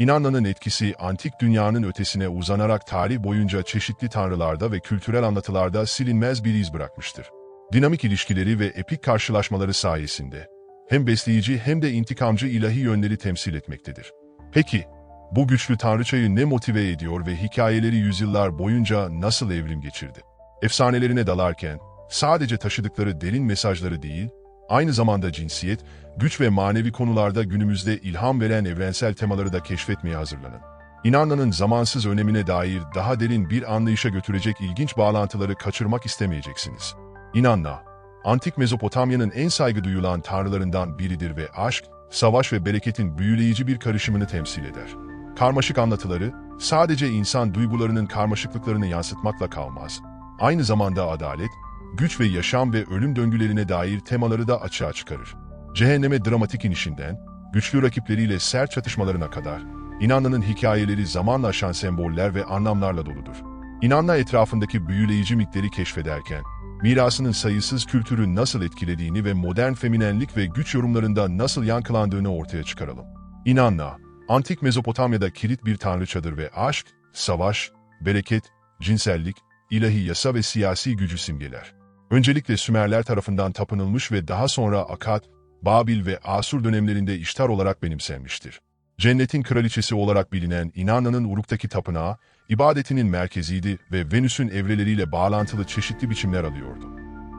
İnanla'nın etkisi antik dünyanın ötesine uzanarak tarih boyunca çeşitli tanrılarda ve kültürel anlatılarda silinmez bir iz bırakmıştır. Dinamik ilişkileri ve epik karşılaşmaları sayesinde hem besleyici hem de intikamcı ilahi yönleri temsil etmektedir. Peki, bu güçlü tanrıçayı ne motive ediyor ve hikayeleri yüzyıllar boyunca nasıl evrim geçirdi? Efsanelerine dalarken sadece taşıdıkları derin mesajları değil, aynı zamanda cinsiyet, güç ve manevi konularda günümüzde ilham veren evrensel temaları da keşfetmeye hazırlanın. İnanla'nın zamansız önemine dair daha derin bir anlayışa götürecek ilginç bağlantıları kaçırmak istemeyeceksiniz. İnanla, antik Mezopotamya'nın en saygı duyulan tanrılarından biridir ve aşk, savaş ve bereketin büyüleyici bir karışımını temsil eder. Karmaşık anlatıları, sadece insan duygularının karmaşıklıklarını yansıtmakla kalmaz. Aynı zamanda adalet, güç ve yaşam ve ölüm döngülerine dair temaları da açığa çıkarır. Cehenneme dramatik inişinden, güçlü rakipleriyle sert çatışmalarına kadar, İnanla'nın hikayeleri zamanla aşan semboller ve anlamlarla doludur. İnanla etrafındaki büyüleyici mitleri keşfederken, mirasının sayısız kültürü nasıl etkilediğini ve modern feminenlik ve güç yorumlarında nasıl yankılandığını ortaya çıkaralım. İnanla, antik Mezopotamya'da kilit bir tanrıçadır ve aşk, savaş, bereket, cinsellik, ilahi yasa ve siyasi gücü simgeler. Öncelikle Sümerler tarafından tapınılmış ve daha sonra Akkad, Babil ve Asur dönemlerinde iştar olarak benimsenmiştir. Cennetin kraliçesi olarak bilinen İnana'nın Uruk'taki tapınağı, ibadetinin merkeziydi ve Venüs'ün evreleriyle bağlantılı çeşitli biçimler alıyordu.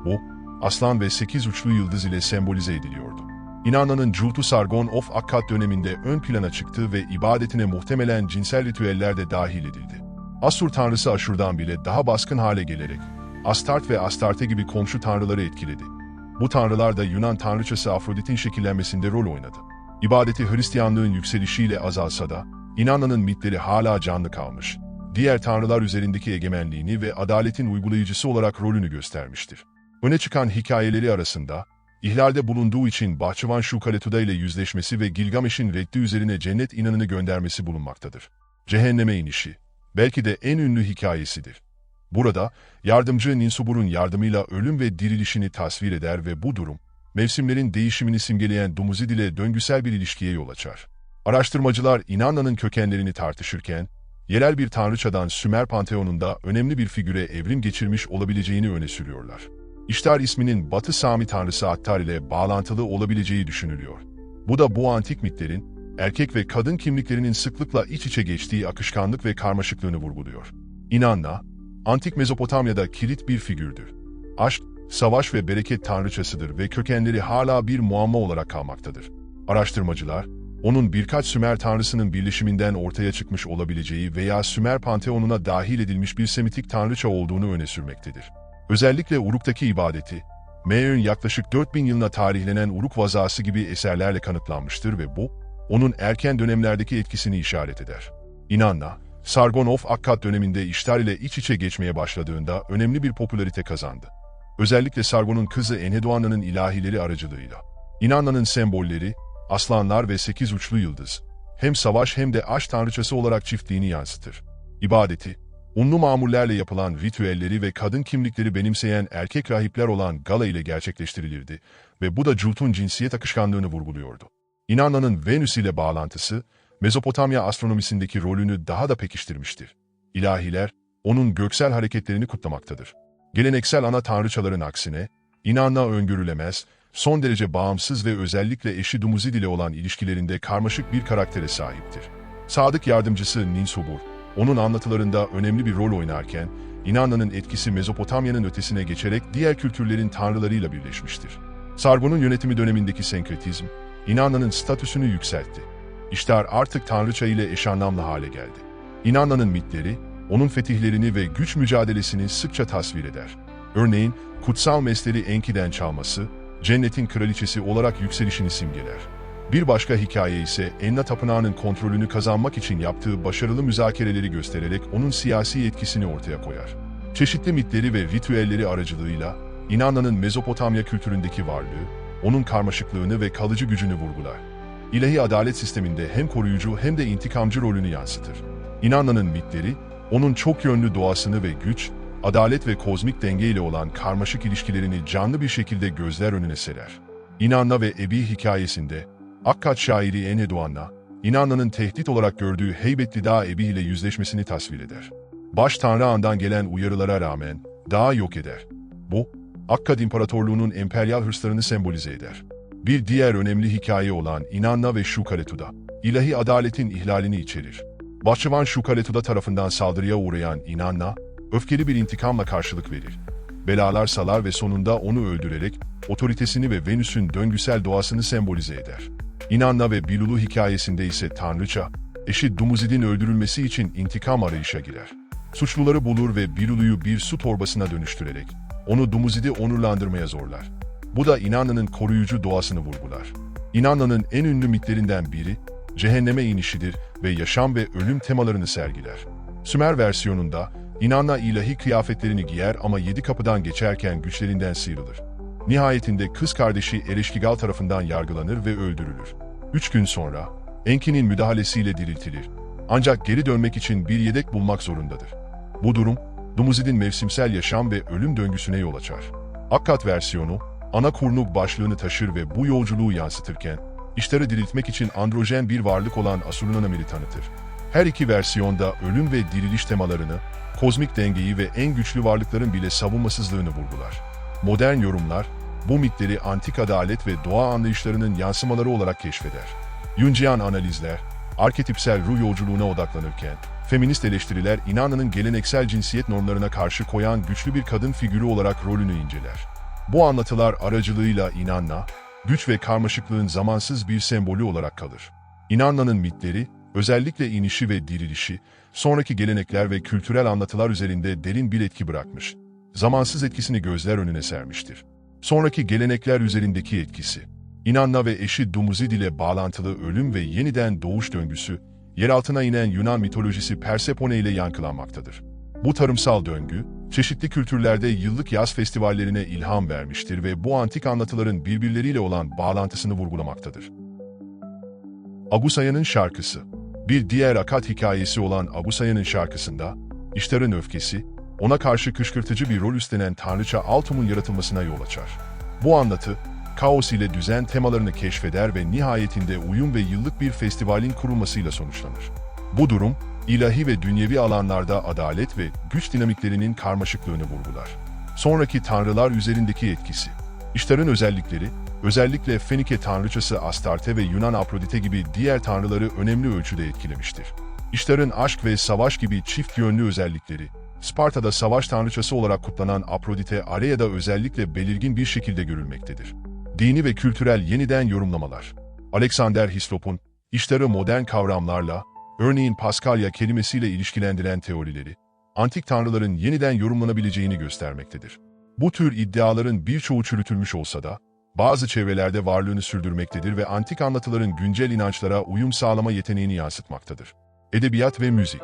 Bu, aslan ve sekiz uçlu yıldız ile sembolize ediliyordu. İnana'nın Cultu Sargon of Akkad döneminde ön plana çıktı ve ibadetine muhtemelen cinsel ritüeller de dahil edildi. Asur tanrısı Aşur'dan bile daha baskın hale gelerek, Astart ve Astarte gibi komşu tanrıları etkiledi. Bu tanrılar da Yunan tanrıçası Afrodit'in şekillenmesinde rol oynadı. İbadeti Hristiyanlığın yükselişiyle azalsa da, İnana'nın mitleri hala canlı kalmış. Diğer tanrılar üzerindeki egemenliğini ve adaletin uygulayıcısı olarak rolünü göstermiştir. Öne çıkan hikayeleri arasında, ihlalde bulunduğu için Bahçıvan Şukaletuda ile yüzleşmesi ve Gilgamesh'in reddi üzerine cennet inanını göndermesi bulunmaktadır. Cehenneme inişi, belki de en ünlü hikayesidir. Burada, yardımcı Ninsubur'un yardımıyla ölüm ve dirilişini tasvir eder ve bu durum, mevsimlerin değişimini simgeleyen Dumuzid ile döngüsel bir ilişkiye yol açar. Araştırmacılar İnanla'nın kökenlerini tartışırken, yerel bir tanrıçadan Sümer Panteonu'nda önemli bir figüre evrim geçirmiş olabileceğini öne sürüyorlar. İştar isminin Batı Sami tanrısı Attar ile bağlantılı olabileceği düşünülüyor. Bu da bu antik mitlerin, erkek ve kadın kimliklerinin sıklıkla iç içe geçtiği akışkanlık ve karmaşıklığını vurguluyor. İnanla, antik Mezopotamya'da kilit bir figürdür. Aşk, savaş ve bereket tanrıçasıdır ve kökenleri hala bir muamma olarak kalmaktadır. Araştırmacılar, onun birkaç Sümer tanrısının birleşiminden ortaya çıkmış olabileceği veya Sümer panteonuna dahil edilmiş bir Semitik tanrıça olduğunu öne sürmektedir. Özellikle Uruk'taki ibadeti, Me'ün yaklaşık 4000 yılına tarihlenen Uruk vazası gibi eserlerle kanıtlanmıştır ve bu, onun erken dönemlerdeki etkisini işaret eder. İnanla, Sargon of Akkad döneminde iştar ile iç içe geçmeye başladığında önemli bir popülarite kazandı. Özellikle Sargon'un kızı Enheduanna'nın ilahileri aracılığıyla. İnanla'nın sembolleri, aslanlar ve sekiz uçlu yıldız, hem savaş hem de aşk tanrıçası olarak çiftliğini yansıtır. İbadeti, unlu mamullerle yapılan ritüelleri ve kadın kimlikleri benimseyen erkek rahipler olan Gala ile gerçekleştirilirdi ve bu da Cult'un cinsiyet akışkanlığını vurguluyordu. İnanla'nın Venüs ile bağlantısı, Mezopotamya astronomisindeki rolünü daha da pekiştirmiştir. İlahiler, onun göksel hareketlerini kutlamaktadır. Geleneksel ana tanrıçaların aksine, İnanla öngörülemez, son derece bağımsız ve özellikle eşi Dumuzid ile olan ilişkilerinde karmaşık bir karaktere sahiptir. Sadık yardımcısı Ninsubur, onun anlatılarında önemli bir rol oynarken, İnanla'nın etkisi Mezopotamya'nın ötesine geçerek diğer kültürlerin tanrılarıyla birleşmiştir. Sargon'un yönetimi dönemindeki senkretizm, İnanla'nın statüsünü yükseltti. İştar artık tanrıça ile eş anlamlı hale geldi. İnanla'nın mitleri, onun fetihlerini ve güç mücadelesini sıkça tasvir eder. Örneğin, kutsal mesleri Enki'den çalması, cennetin kraliçesi olarak yükselişini simgeler. Bir başka hikaye ise Enna Tapınağı'nın kontrolünü kazanmak için yaptığı başarılı müzakereleri göstererek onun siyasi etkisini ortaya koyar. Çeşitli mitleri ve ritüelleri aracılığıyla İnanla'nın Mezopotamya kültüründeki varlığı, onun karmaşıklığını ve kalıcı gücünü vurgular. İlahi adalet sisteminde hem koruyucu hem de intikamcı rolünü yansıtır. İnanla'nın mitleri, onun çok yönlü doğasını ve güç, adalet ve kozmik denge ile olan karmaşık ilişkilerini canlı bir şekilde gözler önüne serer. İnanla ve Ebi hikayesinde, Akkad şairi Enheduanna, İnanla'nın tehdit olarak gördüğü heybetli dağ Ebi ile yüzleşmesini tasvir eder. Baş Tanrı Ağa'ndan gelen uyarılara rağmen dağı yok eder. Bu, Akkad İmparatorluğu'nun emperyal hırslarını sembolize eder. Bir diğer önemli hikaye olan İnanna ve Şukaretu'da, ilahi adaletin ihlalini içerir. Bahçıvan Şukaretu'da tarafından saldırıya uğrayan İnanna, öfkeli bir intikamla karşılık verir. Belalar salar ve sonunda onu öldürerek otoritesini ve Venüs'ün döngüsel doğasını sembolize eder. İnanna ve Bilulu hikayesinde ise Tanrıça, eşi Dumuzid'in öldürülmesi için intikam arayışa girer. Suçluları bulur ve Bilulu'yu bir su torbasına dönüştürerek onu Dumuzid'i onurlandırmaya zorlar. Bu da İnanna'nın koruyucu doğasını vurgular. İnanna'nın en ünlü mitlerinden biri, cehenneme inişidir ve yaşam ve ölüm temalarını sergiler. Sümer versiyonunda İnanna ilahi kıyafetlerini giyer ama yedi kapıdan geçerken güçlerinden sıyrılır. Nihayetinde kız kardeşi Ereşkigal tarafından yargılanır ve öldürülür. Üç gün sonra Enki'nin müdahalesiyle diriltilir. Ancak geri dönmek için bir yedek bulmak zorundadır. Bu durum, Dumuzid'in mevsimsel yaşam ve ölüm döngüsüne yol açar. Akkad versiyonu, ana kurnuk başlığını taşır ve bu yolculuğu yansıtırken, işleri diriltmek için androjen bir varlık olan Asurlunamir'i tanıtır. Her iki versiyonda ölüm ve diriliş temalarını, kozmik dengeyi ve en güçlü varlıkların bile savunmasızlığını vurgular. Modern yorumlar, bu mitleri antik adalet ve doğa anlayışlarının yansımaları olarak keşfeder. Jungian analizler, arketipsel ruh yolculuğuna odaklanırken, feminist eleştiriler İnana'nın geleneksel cinsiyet normlarına karşı koyan güçlü bir kadın figürü olarak rolünü inceler. Bu anlatılar aracılığıyla İnanna, güç ve karmaşıklığın zamansız bir sembolü olarak kalır. İnanna'nın mitleri, özellikle inişi ve dirilişi, sonraki gelenekler ve kültürel anlatılar üzerinde derin bir etki bırakmış. Zamansız etkisini gözler önüne sermiştir. Sonraki gelenekler üzerindeki etkisi, İnanna ve eşi Dumuzid ile bağlantılı ölüm ve yeniden doğuş döngüsü, yeraltına inen Yunan mitolojisi Persepone ile yankılanmaktadır. Bu tarımsal döngü, çeşitli kültürlerde yıllık yaz festivallerine ilham vermiştir ve bu antik anlatıların birbirleriyle olan bağlantısını vurgulamaktadır. Agusaya'nın şarkısı Bir diğer akat hikayesi olan Agusaya'nın şarkısında, İştar'ın öfkesi, ona karşı kışkırtıcı bir rol üstlenen Tanrıça Altum'un yaratılmasına yol açar. Bu anlatı, kaos ile düzen temalarını keşfeder ve nihayetinde uyum ve yıllık bir festivalin kurulmasıyla sonuçlanır. Bu durum, ilahi ve dünyevi alanlarda adalet ve güç dinamiklerinin karmaşıklığını vurgular. Sonraki tanrılar üzerindeki etkisi. İştar'ın özellikleri, özellikle Fenike tanrıçası Astarte ve Yunan Afrodite gibi diğer tanrıları önemli ölçüde etkilemiştir. İştar'ın aşk ve savaş gibi çift yönlü özellikleri, Sparta'da savaş tanrıçası olarak kutlanan Afrodite Area'da özellikle belirgin bir şekilde görülmektedir. Dini ve kültürel yeniden yorumlamalar. Alexander Hislop'un işleri modern kavramlarla, örneğin Paskalya kelimesiyle ilişkilendiren teorileri, antik tanrıların yeniden yorumlanabileceğini göstermektedir. Bu tür iddiaların birçoğu çürütülmüş olsa da, bazı çevrelerde varlığını sürdürmektedir ve antik anlatıların güncel inançlara uyum sağlama yeteneğini yansıtmaktadır. Edebiyat ve müzik.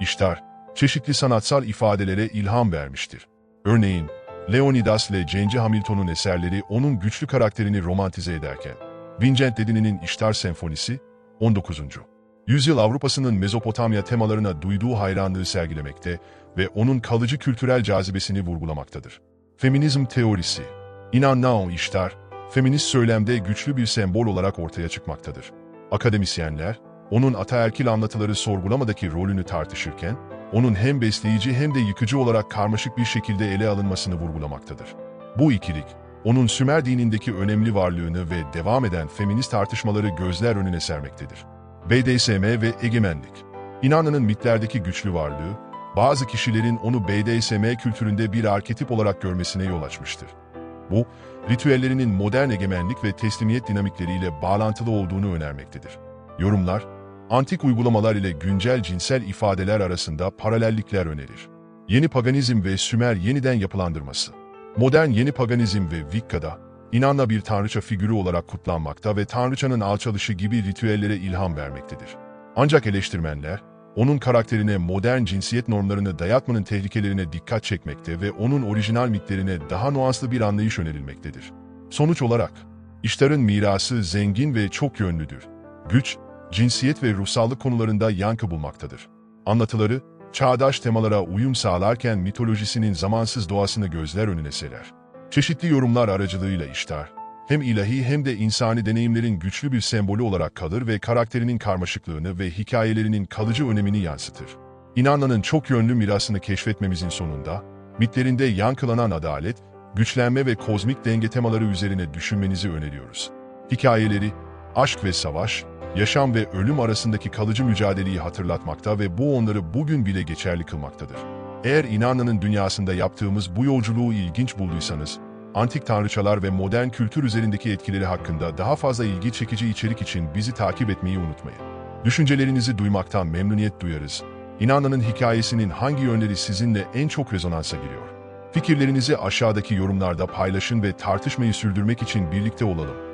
İştar, çeşitli sanatsal ifadelere ilham vermiştir. Örneğin, Leonidas ile Cenci Hamilton'un eserleri onun güçlü karakterini romantize ederken, Vincent Dedini'nin İştar Senfonisi, 19. Yüzyıl Avrupa'sının Mezopotamya temalarına duyduğu hayranlığı sergilemekte ve onun kalıcı kültürel cazibesini vurgulamaktadır. Feminizm teorisi İnannao İştar, feminist söylemde güçlü bir sembol olarak ortaya çıkmaktadır. Akademisyenler, onun ataerkil anlatıları sorgulamadaki rolünü tartışırken, onun hem besleyici hem de yıkıcı olarak karmaşık bir şekilde ele alınmasını vurgulamaktadır. Bu ikilik, onun Sümer dinindeki önemli varlığını ve devam eden feminist tartışmaları gözler önüne sermektedir. BDSM ve egemenlik. İnananın mitlerdeki güçlü varlığı, bazı kişilerin onu BDSM kültüründe bir arketip olarak görmesine yol açmıştır. Bu, ritüellerinin modern egemenlik ve teslimiyet dinamikleriyle bağlantılı olduğunu önermektedir. Yorumlar, antik uygulamalar ile güncel cinsel ifadeler arasında paralellikler önerir. Yeni paganizm ve Sümer yeniden yapılandırması. Modern yeni paganizm ve Vikka'da, İnanla bir tanrıça figürü olarak kutlanmakta ve tanrıçanın alçalışı gibi ritüellere ilham vermektedir. Ancak eleştirmenler, onun karakterine modern cinsiyet normlarını dayatmanın tehlikelerine dikkat çekmekte ve onun orijinal mitlerine daha nuanslı bir anlayış önerilmektedir. Sonuç olarak, İştar'ın mirası zengin ve çok yönlüdür. Güç, cinsiyet ve ruhsallık konularında yankı bulmaktadır. Anlatıları, çağdaş temalara uyum sağlarken mitolojisinin zamansız doğasını gözler önüne serer. Çeşitli yorumlar aracılığıyla iştar, hem ilahi hem de insani deneyimlerin güçlü bir sembolü olarak kalır ve karakterinin karmaşıklığını ve hikayelerinin kalıcı önemini yansıtır. İnananın çok yönlü mirasını keşfetmemizin sonunda, mitlerinde yankılanan adalet, güçlenme ve kozmik denge temaları üzerine düşünmenizi öneriyoruz. Hikayeleri, aşk ve savaş, yaşam ve ölüm arasındaki kalıcı mücadeleyi hatırlatmakta ve bu onları bugün bile geçerli kılmaktadır. Eğer İnana'nın dünyasında yaptığımız bu yolculuğu ilginç bulduysanız, antik tanrıçalar ve modern kültür üzerindeki etkileri hakkında daha fazla ilgi çekici içerik için bizi takip etmeyi unutmayın. Düşüncelerinizi duymaktan memnuniyet duyarız. İnana'nın hikayesinin hangi yönleri sizinle en çok rezonansa giriyor? Fikirlerinizi aşağıdaki yorumlarda paylaşın ve tartışmayı sürdürmek için birlikte olalım.